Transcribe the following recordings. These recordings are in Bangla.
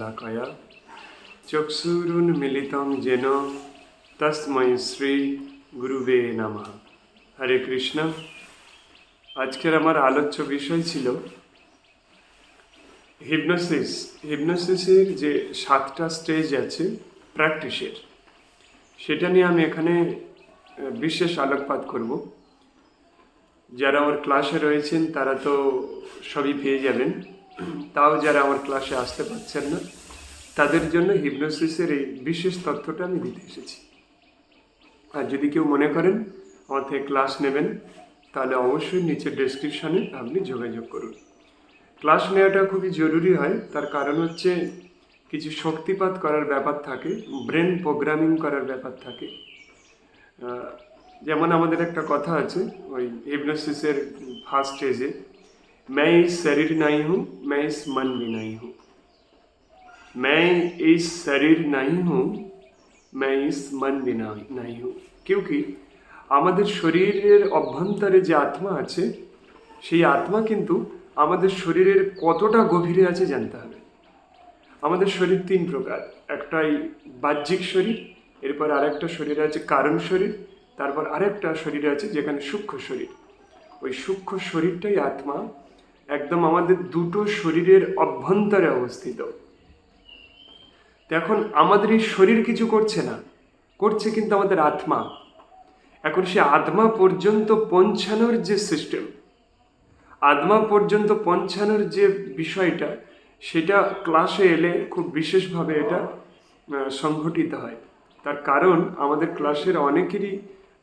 শলাকয়া চক্ষুরুন্মিলিতং যেন তস্মৈ শ্রী গুরুবে নমঃ হরে কৃষ্ণ আজকের আমার আলোচ্য বিষয় ছিল হিপনোসিস হিপনোসিসের যে সাতটা স্টেজ আছে প্র্যাকটিসের সেটা নিয়ে আমি এখানে বিশেষ আলোকপাত করব। যারা আমার ক্লাসে রয়েছেন, তারা তো সবই পেয়ে যাবেন। তাও যারা আমার ক্লাসে আসতে পারছেন না, তাদের জন্য হিপনোসিসের এই বিশেষ তথ্যটা আমি দিতে এসেছি। আর যদি কেউ মনে করেন আমার থেকে ক্লাস নেবেন, তাহলে অবশ্যই নিচের ডেসক্রিপশনে আপনি যোগাযোগ করুন। ক্লাস নেওয়াটা খুবই জরুরি হয়, তার কারণ হচ্ছে কিছু শক্তিপাত করার ব্যাপার থাকে ব্রেন প্রোগ্রামিং করার ব্যাপার থাকে। যেমন আমাদের একটা কথা আছে, ওই হিপনোসিসের ফার্স্ট স্টেজে मैं इस शरीर नहीं हूँ मैं इस मन भी नहीं हूँ मैं इस शरीर नहीं हूँ मैं इस मन भी नहीं नहीं हूँ क्योंकि আমাদের শরীরের অভ্যন্তরে যে আত্মা আছে সেই আত্মা কিন্তু আমাদের শরীরের কতটা গভীরে আছে জানতে হবে আমাদের শরীর তিন প্রকার একটাই বাহ্যিক শরীর এরপর আরেকটা শরীর আছে কারণ শরীর তারপর আরেকটা শরীর আছে যেখানে সূক্ষ্ম শরীর ওই সূক্ষ্ম শরীরটাই আত্মা একদম আমাদের দুটো শরীরের অভ্যন্তরে অবস্থিত। এখন আমাদের এই শরীর কিছু করছে না, করছে কিন্তু আমাদের আত্মা। এখন সে আত্মা পর্যন্ত পৌঁছানোর যে সিস্টেম আত্মা পর্যন্ত পৌঁছানোর যে বিষয়টা, সেটা ক্লাসে এলে খুব বিশেষভাবে এটা সংঘটিত হয়। তার কারণ আমাদের ক্লাসের অনেকেরই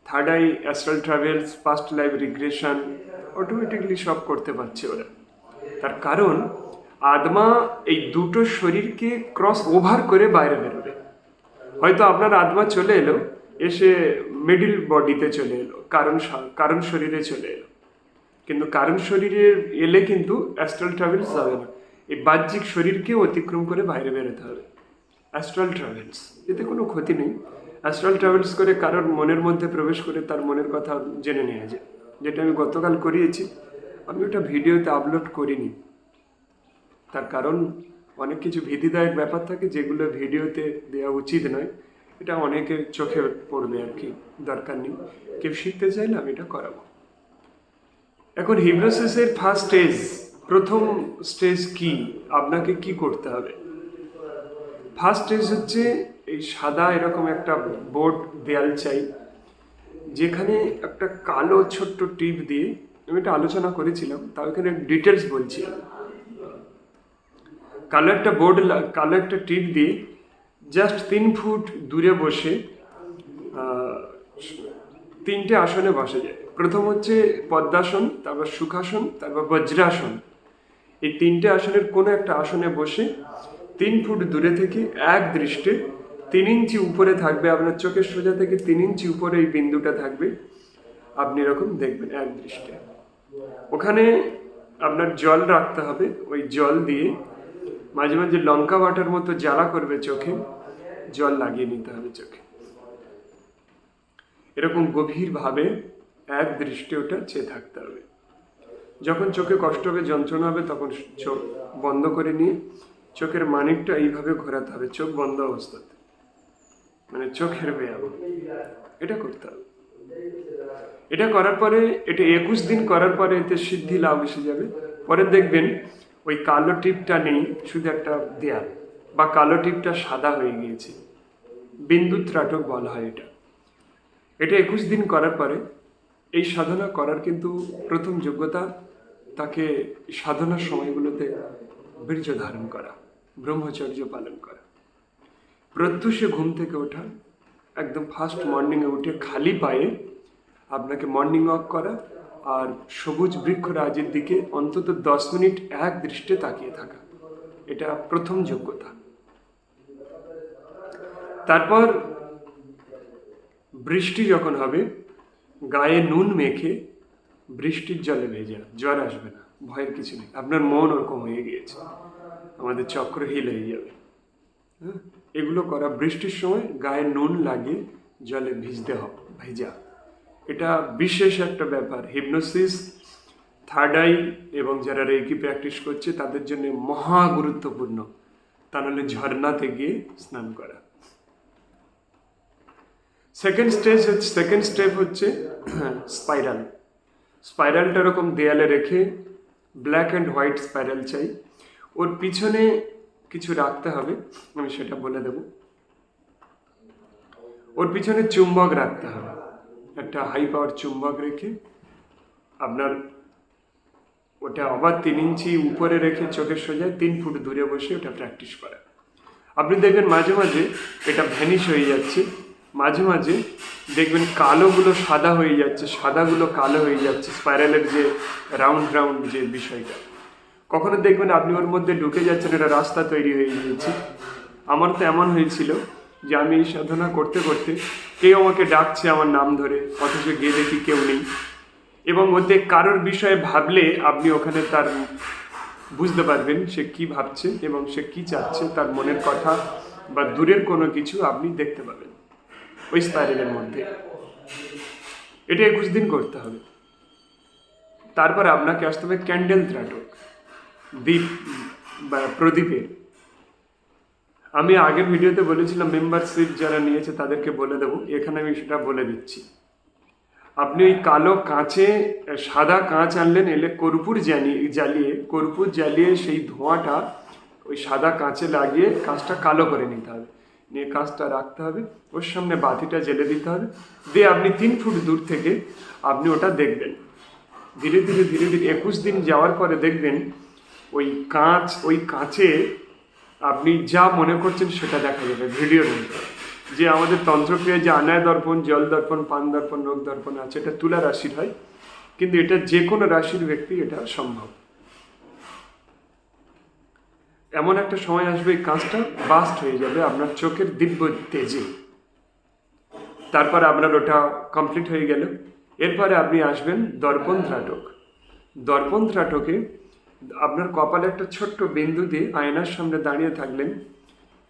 third eye astral travels past life regression automatically সব করতে পারছে ওরা। তার কারণ আত্মা এই দুটো শরীরকে ক্রস ওভার করে বাইরে বেরোবে। হয়তো আপনার আত্মা চলে এলো, এসে মিডিল বডিতে চলে এলো, কারণ কারণ শরীরে চলে এলো। কিন্তু কারণ শরীরে এলে কিন্তু অ্যাস্ট্রাল ট্রাভেলস যাবে না। এই বাহ্যিক শরীরকে অতিক্রম করে বাইরে বেরোতে হবে। অ্যাস্ট্রাল ট্রাভেলস এতে কোনো ক্ষতি নেই। অ্যাস্ট্রাল ট্রাভেলস করে কারোর মনের মধ্যে প্রবেশ করে তার মনের কথা জেনে নেওয়া যায়। যেটা আমি গতকাল করিয়েছি। আমি ওটা ভিডিওতে আপলোড করিনি। তার কারণ অনেক কিছু ভীতিদায়ক ব্যাপার থাকে যেগুলো ভিডিওতে দেওয়া উচিত নয়। এটা অনেকের চোখে পড়বে আর কি, দরকার নেই। কেউ শিখতে চাইলে আমি এটা করাবো। এখন হিপনোসিসের ফার্স্ট স্টেজ প্রথম স্টেজ কি? আপনাকে কি করতে হবে? ফার্স্ট স্টেজ হচ্ছে এই সাদা এরকম একটা বোর্ড দেয়াল চাই, যেখানে একটা কালো ছোট্ট টিপ দিয়ে আমি একটা আলোচনা করেছিলাম তাও এখানে ডিটেলস বলছি। কালো একটা বোর্ড কালো একটা টিপ দিয়ে জাস্ট তিন ফুট দূরে বসে তিনটে আসনে বসা যায়। প্রথম হচ্ছে পদ্মাসন, তারপর সুখাসন, তারপর বজ্রাসন। এই তিনটে আসনের কোনো একটা আসনে বসে তিন ফুট দূরে থেকে এক দৃষ্টে তিন ইঞ্চি উপরে থাকবে, আপনার চোখের সোজা থেকে তিন ইঞ্চি উপরে এই বিন্দুটা থাকবে। আপনি এরকম দেখবেন, এক দৃষ্টে। ওখানে আপনার জল রাখতে হবে, ওই জল দিয়ে মাঝে মাঝে লঙ্কা বাটার মতো জ্বালা করবে চোখে, জল লাগিয়ে নিতে হবে চোখে। এরকম গভীরভাবে এক দৃষ্টি ওটা চেয়ে থাকতে হবে। যখন চোখে কষ্ট হবে, যন্ত্রণা হবে, তখন চোখ বন্ধ করে নিয়ে চোখের মানিকটা এইভাবে ঘোরাতে হবে, চোখ বন্ধ অবস্থাতে। মানে চোখের ব্যায়াম। এটা করতে হবে। এটা করার পরে, এটা একুশ দিন করার পরে এতে সিদ্ধি লাভ এসে যাবে। পরে দেখবেন ওই কালো টিপটা নেই, শুধু একটা দেয়াল। বা কালো টিপটা সাদা হয়ে গিয়েছে। বিন্দু ত্রাটক বলা হয় এটা। এটা একুশ দিন করার পরে, এই সাধনা করার কিন্তু প্রথম যোগ্যতা তাকে সাধনার সময়গুলোতে বীর্য ধারণ করা, ব্রহ্মচর্য পালন করা। প্রত্যুষে ঘুম থেকে ওঠা, একদম ফার্স্ট মর্নিংয়ে উঠে খালি পায়ে আপনাকে মর্নিং ওয়াক করা আর সবুজ বৃক্ষরাজের দিকে অন্তত দশ মিনিট এক দৃষ্টে তাকিয়ে থাকা। এটা প্রথম যোগ্যতা। তারপর বৃষ্টি যখন হবে, গায়ে নুন মেখে বৃষ্টির জলে ভেজা জ্বর আসবে না, ভয়ের কিছু নেই। আপনার মন ওরকম হয়ে গিয়েছে। আমাদের চক্র হিল হয়ে যাবে। হ্যাঁ? এগুলো করা বৃষ্টির সময় গায়ে নুন লাগিয়ে জলে ভিজতে হবে, ভেজা। এটা বিশেষ একটা ব্যাপার। হিপনোসিস থার্ড আই এবং যারা রেকি প্র্যাকটিস করছে, তাদের জন্য মহা গুরুত্বপূর্ণ। তা নাহলে ঝর্ণাতে গিয়ে স্নান করা। সেকেন্ড স্টেজ হচ্ছে সেকেন্ড স্টেপ হচ্ছে স্পাইরাল স্পাইরালটা এরকম দেয়ালে রেখে ব্ল্যাক অ্যান্ড হোয়াইট স্পাইরাল চাই। ওর পিছনে কিছু রাখতে হবে, আমি সেটা বলে দেব। ওর পিছনে চুম্বক রাখতে হবে। একটা হাই পাওয়ার চুম্বক রেখে আপনার ওটা আবার তিন ইঞ্চি উপরে রেখে চোখের সোজায় তিন ফুট দূরে বসে ওটা প্র্যাকটিস করা আপনি দেখবেন মাঝে মাঝে এটা ভ্যানিশ হয়ে যাচ্ছে। মাঝে মাঝে দেখবেন কালোগুলো সাদা হয়ে যাচ্ছে, সাদাগুলো কালো হয়ে যাচ্ছে স্পাইরালের যে রাউন্ড রাউন্ড যে বিষয়টা। কখনো দেখবেন আপনি ওর মধ্যে ঢুকে যাচ্ছেন একটা রাস্তা তৈরি হয়ে গিয়েছে। আমার তো এমন হয়েছিল যে আমি এই সাধনা করতে করতে কেউ আমাকে ডাকছে আমার নাম ধরে, অথচ গিয়ে দেখি কেউ নেই। এবং ওতে কারোর বিষয়ে ভাবলে আপনি ওখানে তার বুঝতে পারবেন সে কি ভাবছে এবং সে কি চাচ্ছে, তার মনের কথা বা দূরের কোনো কিছু আপনি দেখতে পাবেন ওই স্পাইরালের মধ্যে। এটা একুশ দিন করতে হবে। তারপর আপনাকে আসতে হবে ক্যান্ডেল ত্রাটক, দ্বীপ বা প্রদীপের। আমি আগের ভিডিওতে বলেছিলাম মেম্বারশিপ যারা নিয়েছে তাদেরকে বলে দেবো। এখানে আমি সেটা বলে দিচ্ছি। আপনি ওই কালো কাঁচে, সাদা কাঁচ আনলেন, এলে কর্পূর জ্বালিয়ে জ্বালিয়ে, কর্পূর জ্বালিয়ে সেই ধোঁয়াটা ওই সাদা কাঁচে লাগিয়ে কাঁচটা কালো করে নিতে হবে। নিয়ে কাঁচটা রাখতে হবে, ওর সামনে বাতিটা জ্বেলে দিতে হবে। দিয়ে আপনি তিন ফুট দূর থেকে আপনি ওটা দেখবেন। ধীরে ধীরে ধীরে ধীরে, একুশ দিন যাওয়ার পরে দেখবেন ওই কাঁচ, ওই কাঁচে আপনি যা মনে করছেন সেটা দেখা যাবে ভিডিওর মধ্যে যে আমাদের তন্ত্রক্রিয়ায় যে আনায় দর্পণ, জল দর্পণ, পান দর্পণ, রোগ দর্পণ আছে, এটা তুলা রাশির হয়, কিন্তু এটা যে কোনো রাশির ব্যক্তি এটা সম্ভব। এমন একটা সময় আসবে, এই কাজটা বাস্ট হয়ে যাবে, আপনার চোখের দিব্য তেজে। তারপর আপনার ওটা কমপ্লিট হয়ে গেল। এরপরে আপনি আসবেন দর্পণ ত্রাটক। দর্পণ ত্রাটকে আপনার কপালে একটা ছোট্ট বিন্দু দিয়ে আয়নার সামনে দাঁড়িয়ে থাকলেন।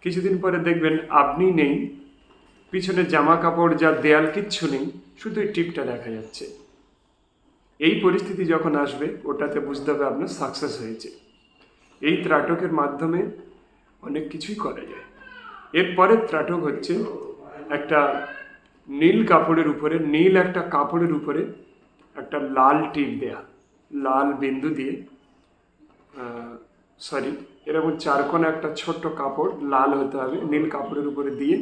কিছুদিন পরে দেখবেন আপনি নেই, পিছনে জামা কাপড়, যা দেয়াল, কিচ্ছু নেই শুধু টিপটা দেখা যাচ্ছে। এই পরিস্থিতি যখন আসবে, ওটাতে বুঝতে হবে আপনার সাকসেস হয়েছে। এই ত্রাটকের মাধ্যমে অনেক কিছুই করা যায়। এরপরের ত্রাটক হচ্ছে একটা নীল কাপড়ের উপরে, নীল একটা কাপড়ের উপরে একটা লাল টিপ দেয়া, লাল বিন্দু দিয়ে সরি এরকম চারকোনা একটা ছোট্ট কাপড়, লাল হতে হবে, নীল কাপড়ের উপরে দিয়ে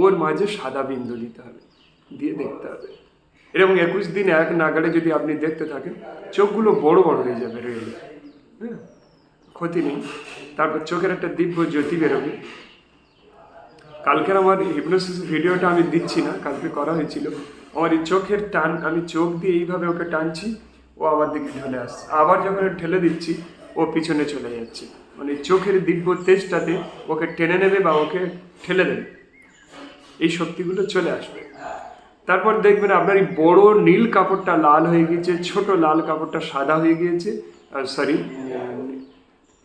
ওর মাঝে সাদা বিন্দু দিতে হবে, দিয়ে দেখতে হবে। এরকম একুশ দিন এক নাগাড়ে যদি আপনি দেখতে থাকেন, চোখগুলো বড় বড় হয়ে যাবে রেলে হ্যাঁ ক্ষতি নেই। তারপর চোখের একটা দিব্য জ্যোতি বেরোবে। কালকের আমার হিপনোসিস ভিডিওটা আমি দিচ্ছি না, কালকে করা হয়েছিল। আমার এই চোখের টান, আমি চোখ দিয়ে এইভাবে ওকে টানছি, ও আমার দিকে ঢলে আসছে। আবার যখন ঠেলে দিচ্ছি ও পিছনে চলে যাচ্ছে। মানে চোখের দিব্য তেজটাতে ওকে টেনে নেবে বা ওকে ঠেলে দেবে। এই শক্তিগুলো চলে আসবে। তারপর দেখবেন আপনার এই বড় নীল কাপড়টা লাল হয়ে গিয়েছে, ছোট লাল কাপড়টা সাদা হয়ে গিয়েছে, আর সরি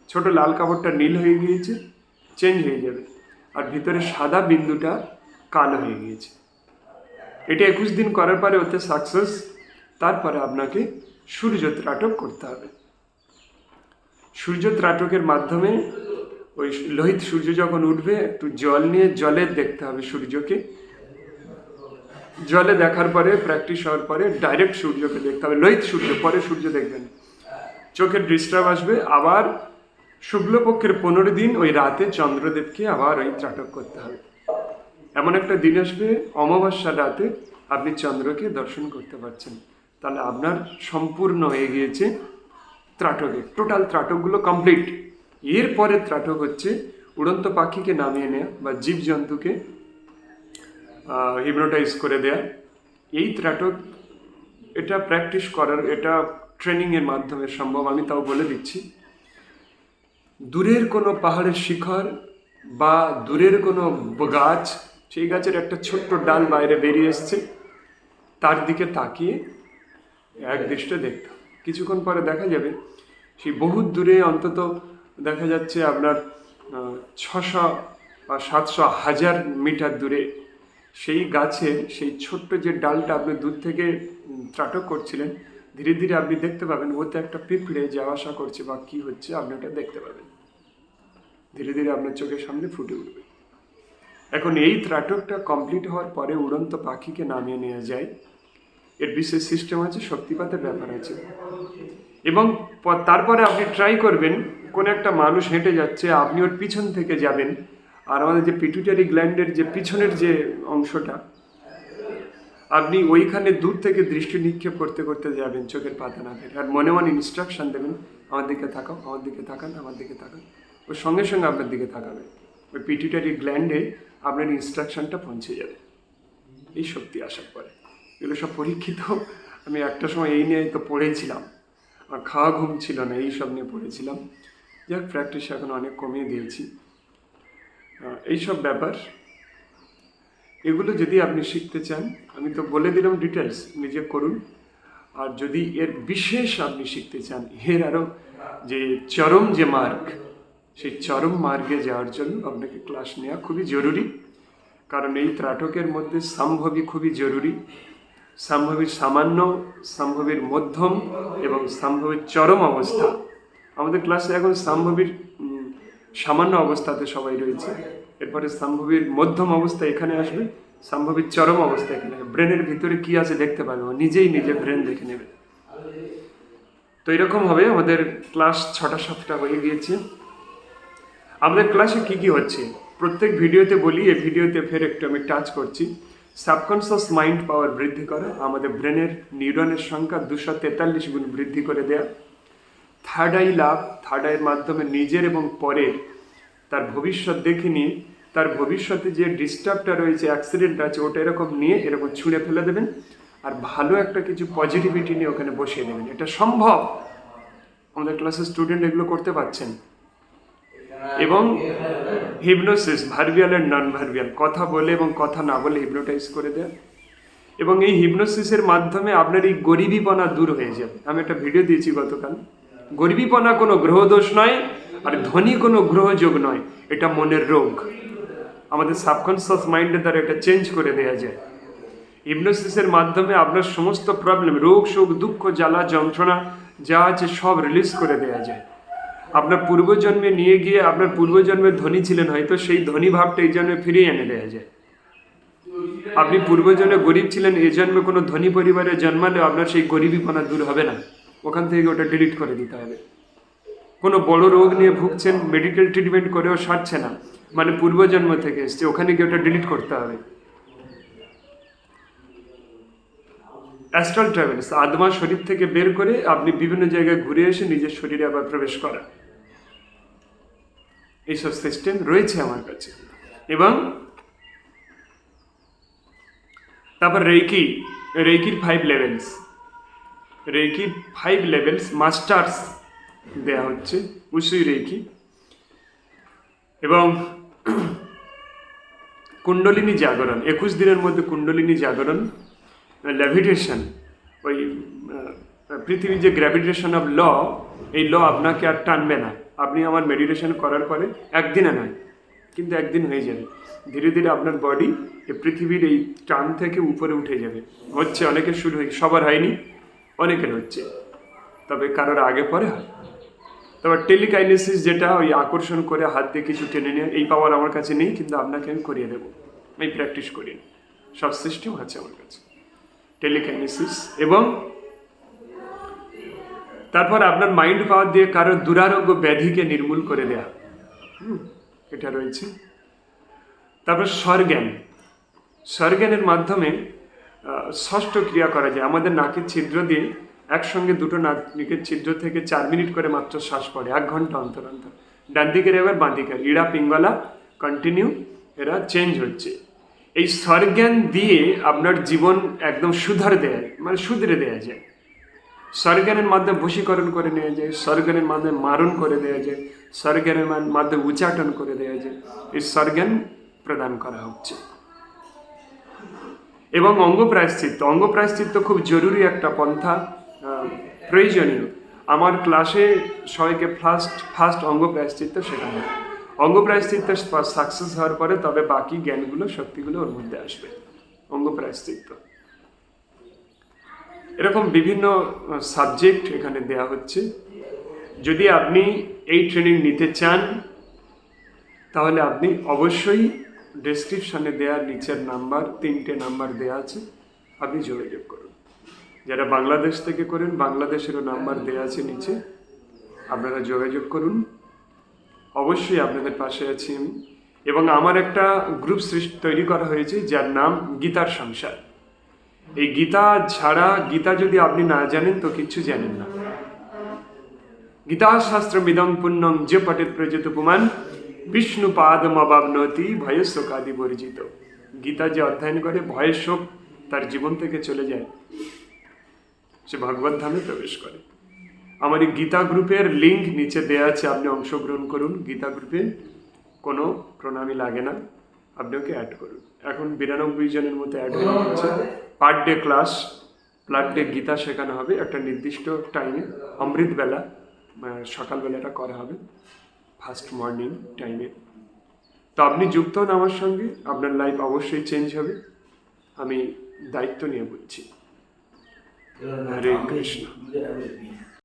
ছোট লাল কাপড়টা নীল হয়ে গিয়েছে চেঞ্জ হয়ে যাবে। আর ভিতরে সাদা বিন্দুটা কালো হয়ে গিয়েছে। এটা একুশ দিন করার পরে ওতে সাকসেস তারপরে আপনাকে সূর্য ত্রাটক করতে হবে। সূর্য ত্রাটকের মাধ্যমে ওই লোহিত সূর্য যখন উঠবে, একটু জল নিয়ে জলে দেখতে হবে সূর্যকে। জলে দেখার পরে প্র্যাকটিস হওয়ার পরে ডাইরেক্ট সূর্যকে দেখতে হবে, লোহিত সূর্য, পরে সূর্য দেখবেন। চোখের ডিস্টার্ব আসবে, আবার শুক্লপক্ষের পনেরো দিন ওই রাতে চন্দ্রদেবকে আবার ওই ত্রাটক করতে হবে। এমন একটা দিন আসবে, অমাবস্যার রাতে আপনি চন্দ্রকে দর্শন করতে পারছেন। তাহলে আপনার সম্পূর্ণ হয়ে গিয়েছে ত্রাটকে টোটাল ত্রাটকগুলো কমপ্লিট এরপরে ত্রাটক হচ্ছে উড়ন্ত পাখিকে নামিয়ে নেওয়া বা জীবজন্তুকে হিপনোটাইজ করে দেয়া। এই ত্রাটক, এটা প্র্যাকটিস করার, এটা ট্রেনিংয়ের মাধ্যমে সম্ভব, আমি তাও বলে দিচ্ছি। দূরের কোনো পাহাড়ের শিখর বা দূরের কোনো গাছ, সেই গাছের একটা ছোট্ট ডাল বাইরে বেরিয়ে এসছে, তার দিকে তাকিয়ে এক দৃষ্টে দেখতে। কিছুক্ষণ পরে দেখা যাবে। সেই বহু দূরে অন্তত দেখা যাচ্ছে আপনার ছশো বা সাতশো হাজার মিটার দূরে সেই গাছের সেই ছোট্ট যে ডালটা আপনি দূর থেকে ত্রাটক করছিলেন, ধীরে ধীরে আপনি দেখতে পাবেন ওতে একটা পিঁপড়ে যাওয়া আসা করছে বা কি হচ্ছে আপনি ওটা দেখতে পাবেন। ধীরে ধীরে আপনার চোখের সামনে ফুটে উঠবে। এখন এই ত্রাটকটা কমপ্লিট হওয়ার পরে উড়ন্ত পাখিকে নামিয়ে নেওয়া যায়। এর বিশেষ সিস্টেম আছে, শক্তিপাতের ব্যাপার আছে। এবং তারপরে আপনি ট্রাই করবেন, কোন একটা মানুষ হেঁটে যাচ্ছে, আপনি ওর পিছন থেকে যাবেন, আর আমাদের যে পিটুইটারি গ্ল্যান্ডের যে পিছনের যে অংশটা, আপনি ওইখানে দূর থেকে দৃষ্টি নিক্ষেপ করতে করতে যাবেন চোখের পাতা না আর মনে মনে ইনস্ট্রাকশন দেবেন, আমার দিকে তাকাও, আমার দিকে তাকান, আমার দিকে তাকান। ওর সঙ্গে সঙ্গে আপনার দিকে তাকাবে। ওই পিটুইটারি গ্ল্যান্ডে আপনার ইনস্ট্রাকশনটা পৌঁছে যাবে। এই শক্তি আসার পরে। এগুলো সব পরীক্ষিত। আমি একটা সময় এই নিয়ে তো পড়েছিলাম। আর খাওয়া ঘুম ছিল না, এই সব নিয়ে পড়েছিলাম। যাক প্র্যাকটিস এখন অনেক কমিয়ে দিয়েছি। এইসব ব্যাপার। এগুলো যদি আপনি শিখতে চান, আমি তো বলে দিলাম ডিটেলস নিজে করুন। আর যদি এর বিশেষ আপনি শিখতে চান, এর আরও যে চরম যে মার্গ সেই চরম মার্গে যাওয়ার জন্য আপনাকে ক্লাস নেওয়া খুবই জরুরি। কারণ এই ত্রাটকের মধ্যে সম্ভবই খুবই জরুরি। সম্ভবের সামান্য, সম্ভবের মধ্যম এবং সম্ভবের চরম অবস্থা। আমাদের ক্লাসে এখন সম্ভবের সামান্য অবস্থাতে সবাই রয়েছে। এরপরে সম্ভবের মধ্যম অবস্থা এখানে আসবে, সম্ভবের চরম অবস্থা এখানে ব্রেনের ভিতরে কি আছে দেখতে পাবে? নিজেই নিজে ব্রেন দেখে নেবে। তো এরকম হবে, আমাদের ক্লাস ছটা সাতটা হয়ে গিয়েছে। আমাদের ক্লাসে কি কি হচ্ছে? প্রত্যেক ভিডিওতে বলি, এই ভিডিওতে ফের একটু আমি টাচ করছি। সাবকনসিয়াস মাইন্ড পাওয়ার বৃদ্ধি করা, আমাদের ব্রেনের নিউরনের সংখ্যা দুশো তেতাল্লিশ গুণ বৃদ্ধি করে দেয়া। থার্ড আই লাভ থার্ড আইয়ের মাধ্যমে নিজের এবং পরের, তার ভবিষ্যৎ দেখে নিয়ে তার ভবিষ্যতে যে ডিস্টার্বটা রয়েছে অ্যাক্সিডেন্ট আছে, ওটা এরকম নিয়ে এরকম ছুঁড়ে ফেলে দেবেন আর ভালো একটা কিছু পজিটিভিটি নিয়ে ওখানে বসিয়ে দেবেন। এটা সম্ভব? আমাদের ক্লাসের স্টুডেন্ট এগুলো করতে পারছেন? এবং হিপনোসিস ভার্বিয়াল অ্যান্ড নন ভার্বিয়াল কথা বলে এবং কথা না বলে হিপনোটাইজ করে দেয়। এবং এই হিপনোসিসের মাধ্যমে আপনার এই গরিবীপনা দূর হয়ে যাবে। আমি একটা ভিডিও দিয়েছি গতকাল। গরিবীপনা কোনো গ্রহদোষ নয়, আর ধনী কোনো গ্রহযোগ নয়, এটা মনের রোগ। আমাদের সাবকনসিয়াস মাইন্ডের দ্বারা এটা চেঞ্জ করে দেওয়া যায়। হিপনোসিসের মাধ্যমে আপনার সমস্ত প্রবলেম রোগ, শোক, দুঃখ, জ্বালা, যন্ত্রণা, যা আছে সব রিলিজ করে দেওয়া যায়। আপনার পূর্বজন্মে নিয়ে গিয়ে আপনার পূর্বজন্মের ধনী ছিলেন হয়তো, সেই ধনী ভাবটা এই জন্মে ফিরিয়ে এনে দেওয়া যায়। আপনি পূর্বজন্মে গরিব ছিলেন, এই জন্মে কোনো ধনী পরিবারে জন্মালে আপনার সেই গরিবীপনা দূর হবে না। ওখান থেকে ওটা ডিলিট করে দিতে হবে। কোনো বড় রোগ নিয়ে ভুগছেন মেডিকেল ট্রিটমেন্ট করেও সারছে না মানে পূর্বজন্ম থেকে এসছে, ওখানে গিয়ে ওটা ডিলিট করতে হবে। অ্যাস্ট্রাল ট্রাভেলস আদমা শরীর থেকে বের করে আপনি বিভিন্ন জায়গায় ঘুরে এসে নিজের শরীরে আবার প্রবেশ করা এইসব সিস্টেম রয়েছে আমার কাছে এবং তারপর রেকি রেকির ফাইভ লেভেলস রেকির ফাইভ লেভেলস মাস্টার্স দেয়া হচ্ছে উসুই রেকি এবং কুণ্ডলিনী জাগরণ একুশ দিনের মধ্যে কুণ্ডলিনী জাগরণ লেভিটেশন ওই পৃথিবীর যে গ্র্যাভিটেশন অফ ল এই ল আপনাকে আর টানবে না। আপনি আমার মেডিটেশন করার পরে একদিনে নয়, কিন্তু একদিন হয়ে যাবে। ধীরে ধীরে আপনার বডি এই পৃথিবীর এই টান থেকে উপরে উঠে যাবে। হচ্ছে অনেকের শুরু হয়ে, সবার হয়নি, অনেকের হচ্ছে। তবে কারোর আগে পরে হয়। তবে টেলিকাইনেসিস যেটা, ওই আকর্ষণ করে হাত দিয়ে কিছু টেনে নেয়, এই পাওয়ার আমার কাছে নেই, কিন্তু আপনাকে আমি করিয়ে দেবো। আমি প্র্যাকটিস করি। সব সিস্টেম আছে আমার কাছে। টেলিকাইনেসিস এবং তারপর আপনার মাইন্ড পাওয়ার দিয়ে কারও দুরারোগ্য ব্যাধিকে নির্মূল করে দেয়া। এটা রয়েছে। তারপর স্বরজ্ঞান। স্বরজ্ঞানের মাধ্যমে ষষ্ঠ ক্রিয়া করা যায়। আমাদের নাকের ছিদ্র দিয়ে একসঙ্গে দুটো নাকের ছিদ্র থেকে চার মিনিট করে মাত্র শ্বাস পড়ে, এক ঘণ্টা অন্তর অন্তর। ডান দিকের এবার বাঁ দিকের ইড়া, পিঙ্গলা কন্টিনিউ এরা চেঞ্জ হচ্ছে। এই স্বরজ্ঞান দিয়ে আপনার জীবন একদম সুধার দেয়া মানে সুধরে দেয়া যায়। স্বর্জ্ঞানের মাধ্যমে বশীকরণ করে নেওয়া যায়, স্বর্জ্ঞানের মাধ্যমে মারণ করে দেওয়া যায়, স্বর্জ্ঞানের মাধ্যমে উচ্চাটন করে দেওয়া যায়। এই স্বর্জ্ঞান প্রদান করা হচ্ছে। এবং অঙ্গ প্রায়শ্চিত্ত অঙ্গ প্রায়শ্চিত্ত খুব জরুরি একটা পন্থা প্রয়োজনীয়। আমার ক্লাসে সবাইকে ফার্স্ট ফার্স্ট অঙ্গ প্রায়শ্চিত্ত শেখানো হয়। অঙ্গ প্রায়শ্চিত্ত সাকসেস হওয়ার পরে তবে বাকি জ্ঞানগুলো, শক্তিগুলো ওর মধ্যে আসবে। অঙ্গ প্রায়শ্চিত্ত এরকম বিভিন্ন সাবজেক্ট এখানে দেয়া হচ্ছে। যদি আপনি এই ট্রেনিং নিতে চান, তাহলে আপনি অবশ্যই ডেসক্রিপশনে দেওয়া নিচের নাম্বার তিনটে নাম্বার দেওয়া আছে। আপনি যোগাযোগ করুন। যারা বাংলাদেশ থেকে করেন, বাংলাদেশেরও নাম্বার দেওয়া আছে নিচে। আপনারা যোগাযোগ করুন। অবশ্যই আপনাদের পাশে আছি আমি। এবং আমার একটা গ্রুপ সৃষ্টি তৈরি করা হয়েছে, যার নাম গীতার সংসার। এই গীতা ছাড়া গীতা যদি আপনি না জানেন, তো কিচ্ছু জানেন না। গীতাশাস্ত্রমিদং পুণ্যং যে পঠিত প্রযত পুমান বিষ্ণু পাদমবাবনতি ভয়শোকাদি বর্জিত। গীতা যে অধ্যয়ন করে, ভয়ের শোক তার জীবন থেকে চলে যায়। সে ভগবত ধামে প্রবেশ করে। আমার এই গীতা গ্রুপের লিঙ্ক নিচে দেওয়া আছে আপনি অংশগ্রহণ করুন। গীতা গ্রুপে কোনো প্রণামী লাগে না আপনি ওকে অ্যাড করুন। এখন বিরানব্বই জনের মতো অ্যাড হয়ে গেছে। Per day class per day Gita শেখানো হবে একটা নির্দিষ্ট টাইমে অমৃতবেলা সকালবেলাটা করা হবে ফার্স্ট মর্নিং টাইমে তো আপনি যুক্ত হন আমার সঙ্গে আপনার লাইফ অবশ্যই চেঞ্জ হবে। আমি দায়িত্ব নিয়ে বলছি। হরে কৃষ্ণ।